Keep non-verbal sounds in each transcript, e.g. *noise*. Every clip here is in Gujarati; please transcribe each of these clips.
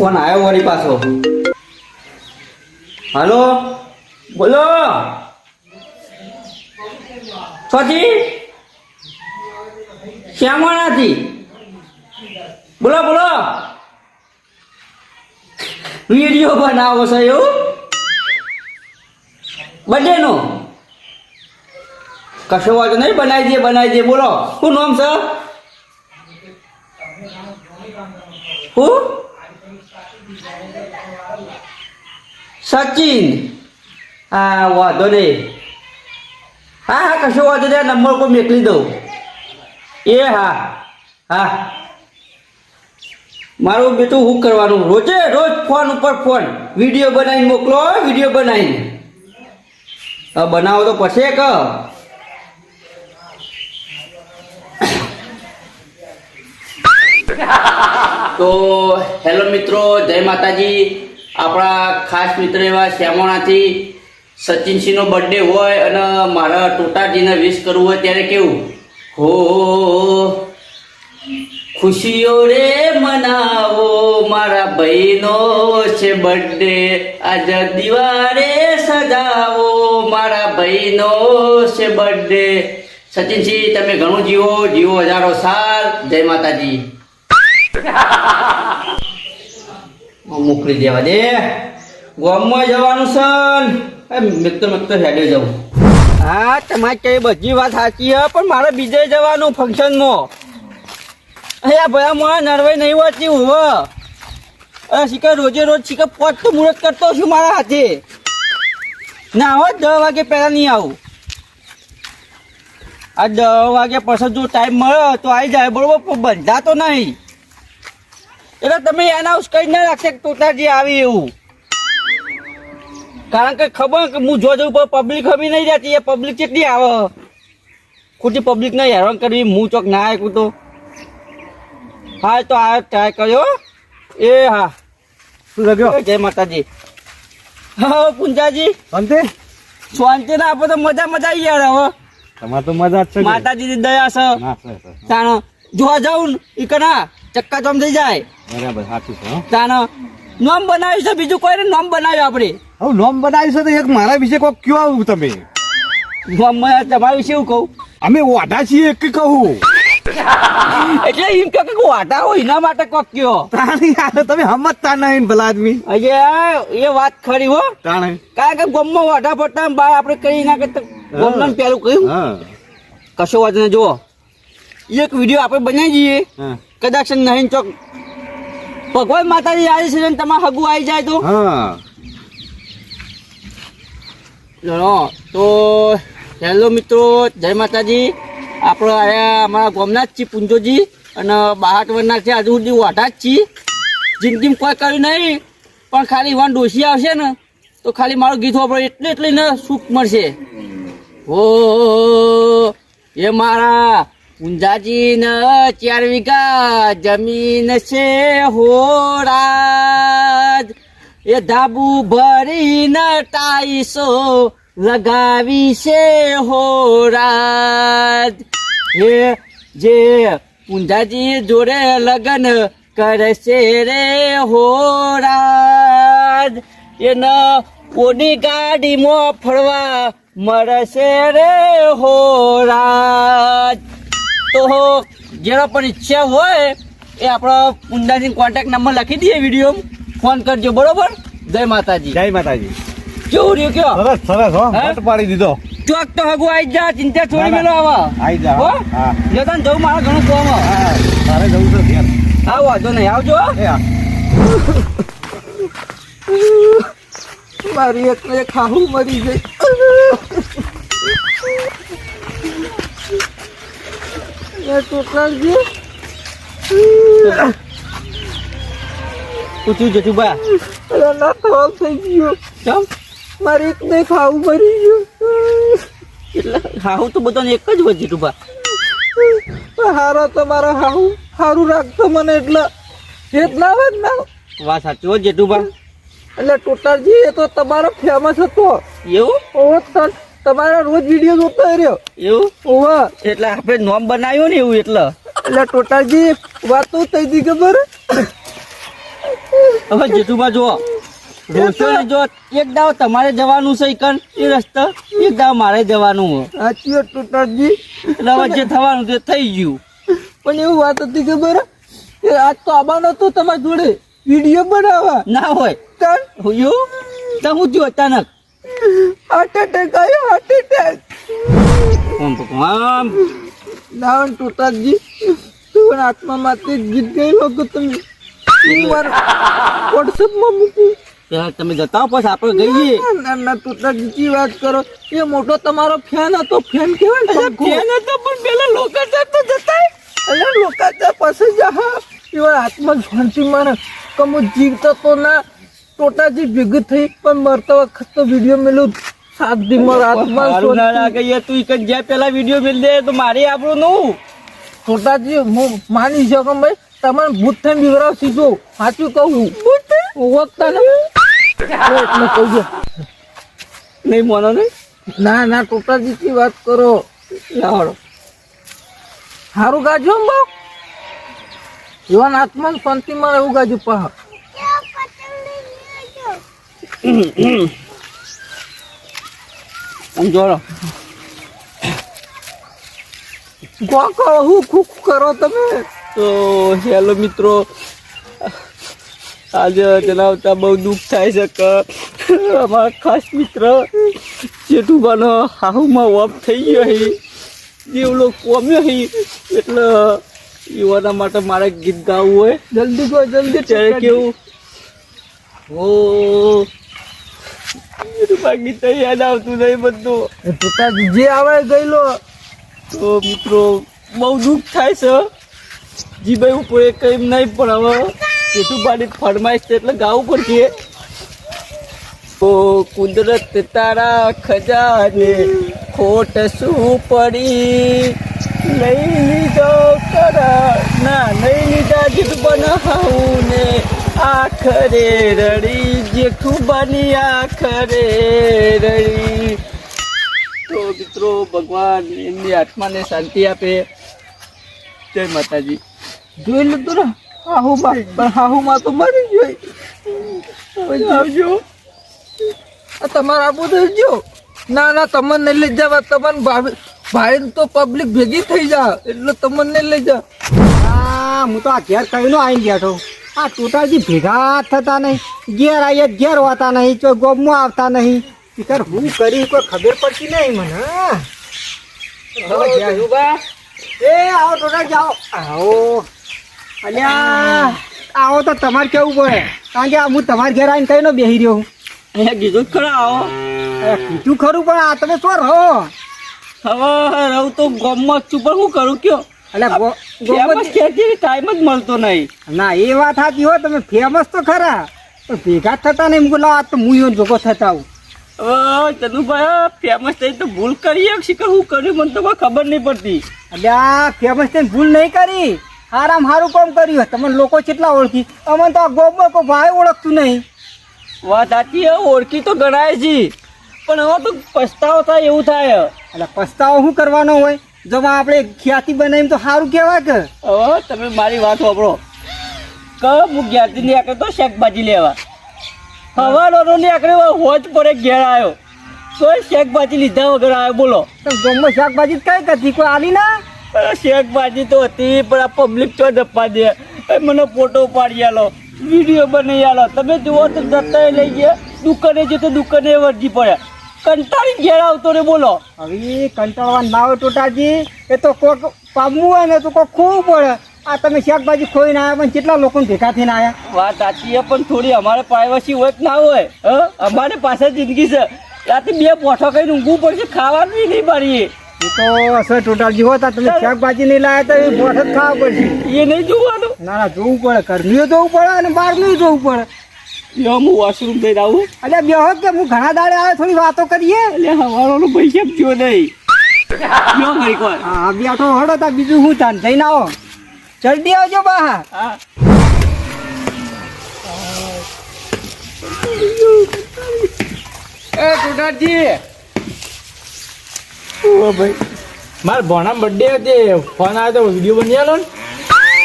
ફોન આવ્યો વળી પાછો. હાલો? બોલો? છોજી શ્યામાણાથી બોલો બોલો? વીડિયો બનાવો છો એવું બર્થડે નો કશો વાંધો નહીં, બનાવી દે બનાવી દે. બોલો. શું નામ છે? હું સચિન. હા વાંધો નહીં. હા હા, કશો વાંધો નહીં નંબર પર મોકલી દઉં. એ હા હા. મારું બેટું હું કરવાનું? રોજે રોજ ફોન ઉપર ફોન. વીડિયો બનાવીને મોકલો, વીડિયો બનાવીને. બનાવો તો પછી ક તો હેલો મિત્રો, જય માતાજી. આપણા ખાસ મિત્ર એવા શ્યામોણાથી સચિનસિંહનો બર્થડે હોય અને મારા ટોટાજીને વિશ કરવું હોય ત્યારે કેવું? હો ખુશીઓ રે મનાવો, મારા ભાઈનો છે બર્થડે આજ દિવારે સજાવો, મારા ભાઈનો છે બર્થડે સચિનસિંહ, તમે ઘણું જીવો જીવો હજારો સાલ. જય માતાજી. *laughs* મોકલી દેવા દે. ગામમાં જવાનું છે મિત્ર મિત્ર, હેડે જવું હા, તમારે કઈ બધી વાત સાચી હે, પણ મારે બીજે જવાનું ફંક્શનમાં. અહીંયા ભયા મારા નરવાઈ નહીં હોતી હું અરે શીખર રોજે રોજ શીખર પોત તો મુહૂર્ત કરતો છું મારા હાથે. ના હો દસ વાગે પહેલાં નહીં આવું. આ દસ વાગે પછી જો ટાઈમ મળે તો આવી જાય, બરોબર? બંધાતો નહીં. એટલે તમે એનાઉન્સ કરી ના રાખશે તોતાજી આવી એવું. કારણ કે ખબર કે હું જો જઉં પબ્લિક હમી નહીં જતી એ પબ્લિક કેટલી આવે? ખોટી પબ્લિક ને હેરાન કરવી હું ચોક ના આવ્યું તો. હા તો આ ટ્રાય કર્યો. એ હા. શું લગ્યો? જય માતાજી. હા પુંજાજી. અંતે શાંતિ ના આપો તો મજા મજા આવી યાર હવે. તમારે તો મજા જ છે માતાજી દયા છે. જોવા જાઉં ને ઈ કના? ચક્કા ચોમ થઈ જાય. બરાબર સાચું છે હો. નોમ બનાવ્યું છે બીજું કોઈ નોમ બનાવ્યું આપણે હવે નોમ બનાવ્યું છે તો એક મારા વિશે કોક કયો આવું તમે? નોમ તમારા વિશે એવું કહું? અમે વાઢા છીએ એક કહું. એટલે એમ કે વાટા હોય એના માટે કોક કયો? તમે સમજતા નહીં ભલા આદમી. હજી એ વાત ખરી હો. તાણે. કારણ કે ગમમાં વાટા પડતા બાર આપણે કરી ના કરતા. ગમમાં પેલું કહ્યું. કશો વાત ને જુઓ. એક વીડિયો આપણે બનાવી દઈએ. હા. કદાચ નહીં ચોક ભગવાન માતાજી આવી છે ને તમારે હગું આવી જાય તો? હા. તો હેલો મિત્રો જય માતાજી. આપણે આયા અમારા ગામના જ છીએ પુંજોજી અને બાહાટ વરના છે આજુ સુધી વાઢા જ છીએ. જિંદગીમાં કોઈ કર્યું નહીં પણ ખાલી વન ડોસી આવશે ને તો ખાલી મારું ગીત વાપરે એટલે એટલે ને સુખ મળશે. ઓ એ મારા પુંજાજી ન ચાર વીઘા જમીન છે હોરાજ એ ધાબુ ભરીને ટાઈસો લગાવી છે હોરાજ એ જે પુંજાજી જોડે લગન કરશે રે હોરાજ એને ઓની ગાડીમાં ફરવા મળશે રે હોરાજ તો જેનો પણ ઈચ્છા હોય એ આપણો પુંજાજી કોન્ટેક્ટ નંબર લખી દઈએ વીડિયો ફોન કરજો બરોબર? જય માતાજી. જય માતાજી. કેવું રહ્યું કયો? સરસ સરસ હો? પાડી દીધો. ચોક તો હગુ આઈ જા ચિંતા ના, મેલો આવા. આઈ જા, હો. જો તને જવું મારે ઘણું કોમ હે. તારે જવું તો ઘેર. હા વાંધો નહીં. આવજો મારી એક એક ખાવું મરી ગઈ. પૂછ્યું જતું બા ના થવાલ થઈ ગયો. ચમ મારે એક ને ખાવું મરી ગયું. એટલે ખાવું તો બધાને એક જ હોય જતું બા હારો તમારા હાહુ સારું રાખતો મને એટલે. એટલા વાત ના વાત સાચી હો જેઠું બા એટલે ટોટાલજી એ તો તમારો ફેમસ હતો. એવું? ઓહો ત- તમારા રોજ વીડિયો જોતો રહ્યો. એવું? ઓવા એટલે આપણે નોમ બનાવ્યો ને એવું એટલે? એટલે ટોટાલજી વાતો થઈ હતી ખબર? હવે જેઠુમાં જુઓ. રોશો જો એક દાવ તમારે જવાનું છે એ રસ્તો એક દાવ મારે જવાનું. સાચી વાત ટોટાજી એટલે હવે જે થવાનું તે થઈ ગયું. પણ એવું વાત હતી ખબર? આજ તો આવવાનો હતો તમારી જોડે. વીડિયો બનાવવા. ના હોય. તો હું થયું અચાનક? હાર્ટ એટેક આવ્યો હાર્ટ એટેક ઓમ ભગવાન ના ટોટાજી તું આત્મા માટે ગીત ગયેલો કે તમે. હું મારા વોટ્સઅપમાં મૂકું. પેલા તમે જતા હો પછી આપણે ગઈએ. ના ના ટોટાજી જી વાત કરો? એ મોટો તમારો ફેન હતો. ફેન કેવાય ફેન હતો પણ પેલા લોકો જતા જતા અલ્યા લોકા પાસે જા એવા આત્મા શાંતિ મારે કમો જીવતો તો ના. ટોટાજી ભેગું થઈ પણ મરતા વખત તો વીડિયો મેલું સાત દી મારું ના. લાગે યાર તું ઈકન જ્યાં પેલા વીડિયો મેલ દે તો મારે આપણું નું. ટોટાજી હું માની શકો ભાઈ તમારે ભૂત થઈને બીવરાવ સીધો સાચું કહું ઓળખતા ને કહું નહીં મોનો નહીં ના ના ટોટાજી થી વાત કરો. લાવડો સારું ગાજો હો બા. એવા આત્મા શાંતિ મારે એવું ગાજુ પા આમ જોડો ગો હું ખુક કરો તમે? તો હેલો મિત્રો આજે જણાવતા બહુ દુઃખ થાય છે કે અમારા ખાસ મિત્ર જેઠુબાનો હાહુમાં વપ થઈ ગયો હી. જેવડો કોમ્યો હી. એટલે યુવાના માટે મારે ગીત ગાવું હોય. જલ્દી જલ્દી ત્યારે કેવું ઓ. ગીત યાદ આવતું નહીં બધું. એ પિતાજી જે આવે ગયેલો. તો મિત્રો બહુ દુઃખ થાય છે. જીભાઈ ઉપર એ કઈ નહીં પણ હવે બાડી ફરમાઈશ છે એટલે ગાવું પડશે. તો કુદરત તારા ખજાને ખોટ શું પડી? લઈ લીધો કરા. ના લઈ લીધા જીત બનાવું ને આખરે રડી જેઠું બની આખરે રડી. તો મિત્રો ભગવાન એમની આત્માને શાંતિ આપે. જય માતાજી. જોઈ લીધું ને હાહુ માં પણ હાહુ માં તો મરી ગઈ આવજો તમારે આબુ તો જો. ના ના, તમને લઈ જવા તમને ભાઈ ભાઈ તો પબ્લિક ભેગી થઈ જા. એટલે તમને લઈ જા. હા હું તો આ ઘેર કહીનો ગયા બેઠો આ ટોટાજી ભેગા થતા નહીં ઘેર આવીએ ઘેર હોતા નહીં તો ગોમમાં આવતા નહીં. ઈકર હું કરી કોઈ ખબર પડતી નહીં મને હા. એ આવો ટોટાજી આવો આવો. અલ્યા આવો તો તમારે કેવું પડે? કારણ કે હું તમારા ઘેર આવીને કહીનો બેસી રહ્યો હું. અહીંયા કીધું જ ખરા આવો. કીધું ખરું પણ આ તમે શું રહો? હવે રહું તો ગોમમાં છું પણ શું કરું કયો? એટલે ફેમસ ક્યાંથી ટાઈમ જ મળતો નહીં. ના એ વાત સાચી હોય તમે ફેમસ તો ખરા પણ ભેગા થતા નહીં. મૂકો આ તો હું જોગો થતા હું તનુભાઈ ફેમસ થઈ તો ભૂલ કરીએ શીખર હું કર્યું મને તો ખબર નહીં પડતી. એટલે આ ફેમસ થઈને ભૂલ નહીં કરી. હારામ સારું કામ કર્યું તમને લોકો કેટલા ઓળખી? અમને તો આ ગોબમાં કો ભાઈ ઓળખતું નહીં. વાત સાચી ઓળખી તો ગણાય છે પણ હવે તો પસ્તાવો થાય એવું થાય એટલે પસ્તાવો શું કરવાનો હોય? જો આપણે ખ્યાતિ બનાવીને તો સારું કહેવાય કે. ઓ તમે મારી વાત સાંભળો. કે હું જ્ઞાતિ ની આકડે તો શાકભાજી લેવા. હવાનો આકડે હોજ પડે ઘેર આવ્યો. તો શાકભાજી લીધા વગર આવ્યો બોલો. તો ગોમમાં શાકભાજી કઈ કરતી કોઈ આલી ના? શાકભાજી તો હતી પણ આ પબ્લિક તો ધપ્પા દે. મને ફોટો પાડી આલો વીડિયો બનાવી આલો. તમે જુઓ તો જતા લઈ ગયા. દુકાને જે તો દુકાને વર્જી પડ્યા કંટાળી ઘેર આવતો રે બોલો. હવે કંટાળવા ના હોય ટોટાજી એ તો કોક પામવું હોય ને તો કોક ખૂબ પડે. આ તમે શાકભાજી ખોઈને આવ્યા પણ કેટલા લોકો ભેગા થઈને આવ્યા વાત સાચી છે પણ થોડી અમારે પ્રાઇવસી હોય કે ના હોય હ? અમારે પાસે જિંદગી છે. રાતે બે પોઠો કહીને ઊંઘવું પડશે ખાવાનું નહીં પડીએ એ તો અસર ટોટાજી હોતા તમે શાકભાજી નહીં લાયા તો એ જ ખાવા પડશે. એ નહીં જોવાનું. ના ના જોવું પડે. ઘરનું જોવું પડે અને બહારનું જોવું પડે. યો હું વોશરૂમ જઈને આવું. અલ્યા બે કે હું ઘણા દાડે આવે થોડી વાતો કરીએ. એટલે હવાનો ભાઈ કેમ નહીં? યો મારી કોઈ હા બેઠો હડો તા બીજું શું તાન? જઈને આવો. જલ્દી આવજો બહાર. હા. એ ટોટાજી ઓ ભાઈ. મારા ભણા બર્થડે હતી ફોન આવ્યો તો વીડિયો બની આલો ને.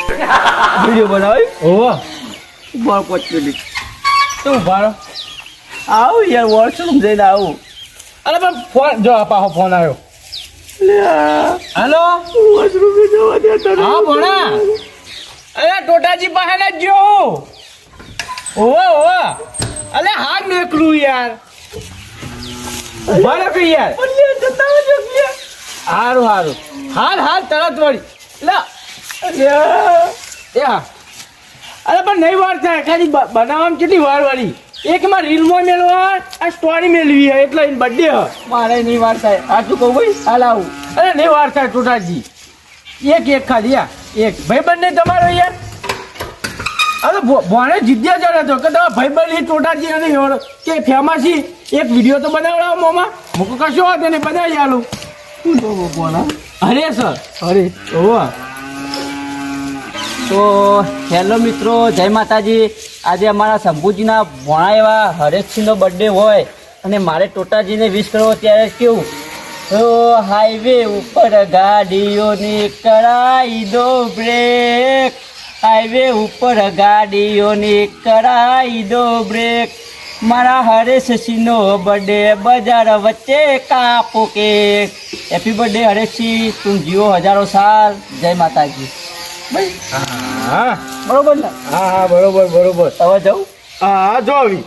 *laughs* વીડિયો બનાવી ઓહો. બળ પહોંચ્યો તું ભાડો આવું યાર વોશરૂમ જઈને આવું. અરે પણ ફોન જો આ ફોન આવ્યો. હેલો? વોશરૂમ જવા દે તને. હા ભણા. અરે ટોટાજી પાસે જ જો ઓવા ઓવા. અલે હા મેકલું યાર. ઊભા રાખો યાર. હારું હારું. હાલ હાલ તરત વળી. લા. એ હા. અરે પણ નહીં વાર થાય. ખાલી બનાવવામાં કેટલી વાર વાળી? એક માં રીલમાં મેળવા આ સ્ટોરી મેળવી હે એટલે બર્થડે હ. મારે નહીં વાર થાય. સાચું કહું ભાઈ? હાલ આવું. અરે નહીં વાર થાય ટોટાજી એક એક ખાલી આ એક. ભાઈ બંને તમારો યાર? અરે ભોણે જીત્યા જડે તો કે તમારા ભાઈ બંને ટોટાજી અને કે ફેમાસી એક વીડિયો તો બનાવડાવો મોમાં. મૂકો કશો વાત નહીં બનાવી આલું. શું તો અરે સર અરે. ઓવા તો હેલો મિત્રો, જય માતાજી. આજે અમારા શંભુજીના ભોણા એવા હરેશસિંહનો બર્થડે હોય અને મારે ટોટાજીને વિશ કરવો ત્યારે કેવું? તો હાઈવે ઉપર ગાડીઓની કરાઈ દો બ્રેક હાઈવે ઉપર ગાડીઓની કરાઈ દો બ્રેક મારા હરેશસિંહનો બર્થડે બજાર વચ્ચે કાપો કે હેપી બર્થડે હરેશસિંહ, તું જીવો હજારો સાલ. જય માતાજી. ભાઈ? હા. બરોબર ને? હા હા બરોબર બરોબર. હવે જાઉં? હા હા જો આવી.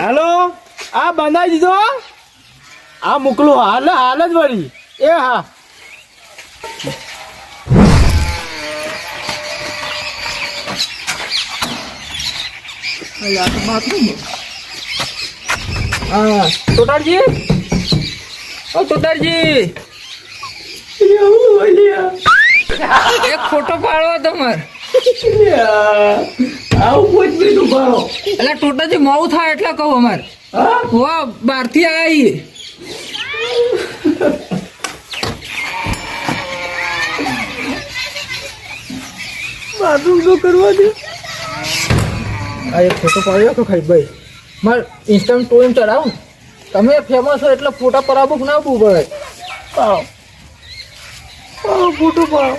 હાલો? આ બનાવી દીધો આ મોકલું હાલ હાલ જ વળી. એ હા. હા. તોતારજી ઓ તોતારજી *laughs* એક ફોટો પાડવો તમારે. આવું કોઈ જ બીજું એટલે મોડું થાય એટલે કહું અમારે. વાહ બહારથી આવી બાથરૂમ તો કરવા દે. આ એક ફોટો પાડ્યો કે ખાઈ ભાઈ. મારે ઇન્સ્ટન્ટ ટોઈન ચડાવું તમે ફેમસ હો એટલે ફોટા પરાબુક ના ભાઈ પડે પાડો ફોટો પાડો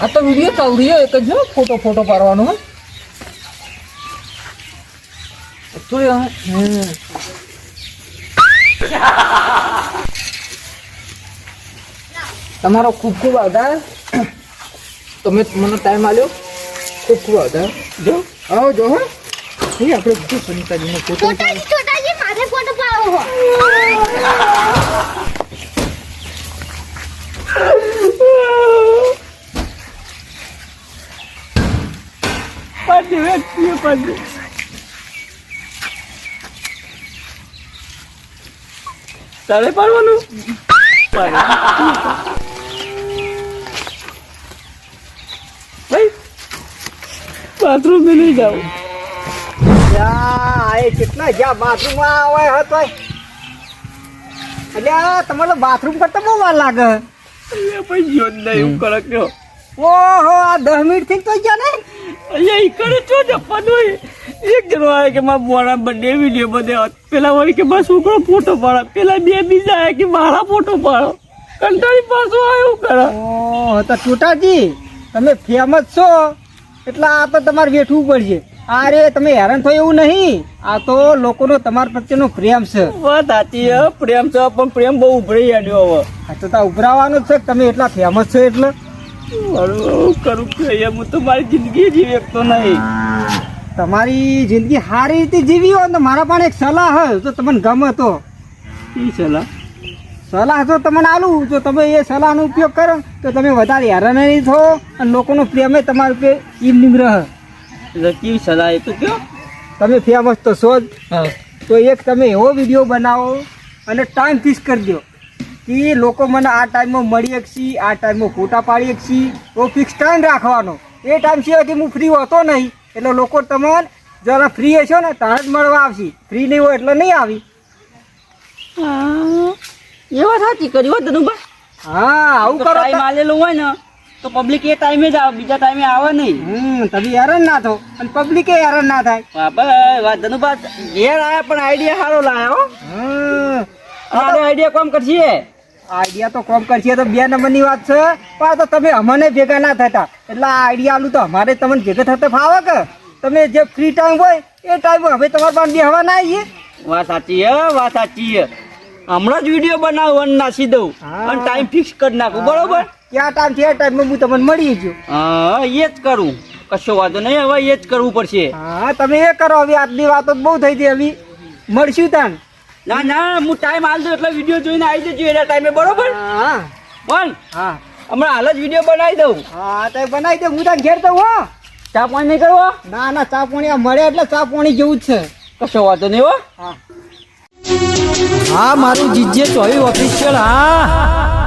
આ તો વીડિયો ચાલુ રહ્યો એક જ ફોટો ફોટો પાડવાનો હોય. તમારો ખૂબ ખૂબ આભાર. તમે મને ટાઈમ આલ્યો ખૂબ ખૂબ આભાર. જો, આવો, જો, હા. આપણે શું સંતાજીનો ફોટો ફોટો પાડો પાડી વ્યક્તિએ પાડી તારે પાડવાનું ભાઈ બાથરૂમ આ એ કેટલા જ્યાં બાથરૂમમાં આવે હતો એટલે તમારે બાથરૂમ કરતા બહુ વાર લાગે. ભાઈ જ નહીં એવું કરે કયો ઓહો આ દસ મિનિટથી તો ગયા ને અહીંયા એ કરે છો જપ્પાનું હોય એક જણો આવે કે મારા બોણા બંને વીડિયો બધે પેલા વળી કે બસ છોકરો ફોટો પાડો. પેલા બે બીજા આવે કે મારા ફોટો પાડો. કંટાળી પાછો આવ્યો કરે. ઓહો તો ટૂટાજી તમે ફેમસ છો. એટલે આ તો તમારે વેઠવું પડશે. અરે તમે હેરાન થયો એવું નહીં. આ તો લોકોનો તમારા પ્રત્યેનો પ્રેમ છે. વાત સાચી છે પ્રેમ છે પણ પ્રેમ બહુ ઉભરાઈ આવ્યો હવે. આ તો તા ઉભરાવાનું જ છે તમે એટલા ફેમસ છો એટલે. કરું કે હું તો મારી જિંદગી જીવી શકતો નહીં. તમારી જિંદગી સારી રીતે જીવી હોય તો મારા પણ એક સલાહ હોય તો તમને ગમે તો. ઈ સલાહ? સલાહ જો તમને આલું જો તમે એ સલાહનો ઉપયોગ કરો તો તમે વધારે હેરાન નહીં થો અને લોકોનો પ્રેમ તમારા ઉપર ઈમ નીમ રહે. એટલે કેવી સલાહ એ તો કયો. તમે ફેમસ તો છો જ તો એક તમે એવો વીડિયો બનાવો અને ટાઈમ ફિક્સ કરી દો. કે લોકો મને આ ટાઈમમાં મળી શકશી આ ટાઈમમાં ફોટા પાડી શકશી તો ફિક્સ ટાઈમ રાખવાનો. એ ટાઈમ સિવાયથી હું ફ્રી હોતો નહીં. એટલે લોકો તમારે જરા ફ્રી હશો ને ત્યારે જ મળવા આવશે. ફ્રી નહીં હોય એટલે નહીં આવી. એ વાત સાચી કરી હો ધનુભા. હા આવું કરો ટાઈમ તો- હોય ને તો પબ્લિક એ ટાઈમે જ આવે બીજા ટાઈમે આવે નહીં. હમ તમે હેરાન ના થો અને પબ્લિક એ હેરાન ના થાય. બાબા વાત ધનુભા ઘેર આયા પણ આઈડિયા સારો લાયા હો. હમ. આનો આઈડિયા કોમ કરશે? આઈડિયા તો કોમ કરશે તો બે નંબરની વાત છે. પણ તો તમે અમને ભેગા ના થતા. એટલે આ આઈડિયા આલું તો અમારે તમને ભેગા થતા ફાવે કે? તમે જે ફ્રી ટાઈમ હોય એ ટાઈમ હવે તમારા પાસે બેહવા ના આવીએ વાત સાચી હે વાત સાચી હે હમણાં જ વીડિયો બનાવો અને નાસી દઉં. અને ટાઈમ ફિક્સ કરી નાખું બરોબર? ક્યાં ટાઈમ છે ટાઈમમાં હું તમને મળી ગયો હા એ જ કરું. કશો વાંધો નહીં હવે એ જ કરવું પડશે. હા તમે એ કરો હવે આજની વાતો બહુ થઈ હતી હવે મળશું તાન ના ના હું ટાઈમ હાલ દઉં એટલે વીડિયો જોઈને આવી જજો એના ટાઈમે બરોબર? હા. બોલ. હા. હમણાં હાલ જ વીડિયો બનાવી દઉં. હા તો બનાવી દઉં હું તાન ઘેર તો હો. ચા પાણી નહીં કરવો? ના ના ચા પાણી આ મળે એટલે ચા પાણી જેવું જ છે. કશો વાંધો નહીં હો. હા. મારું જીજે ચોવી ઓફિશિયલ હા.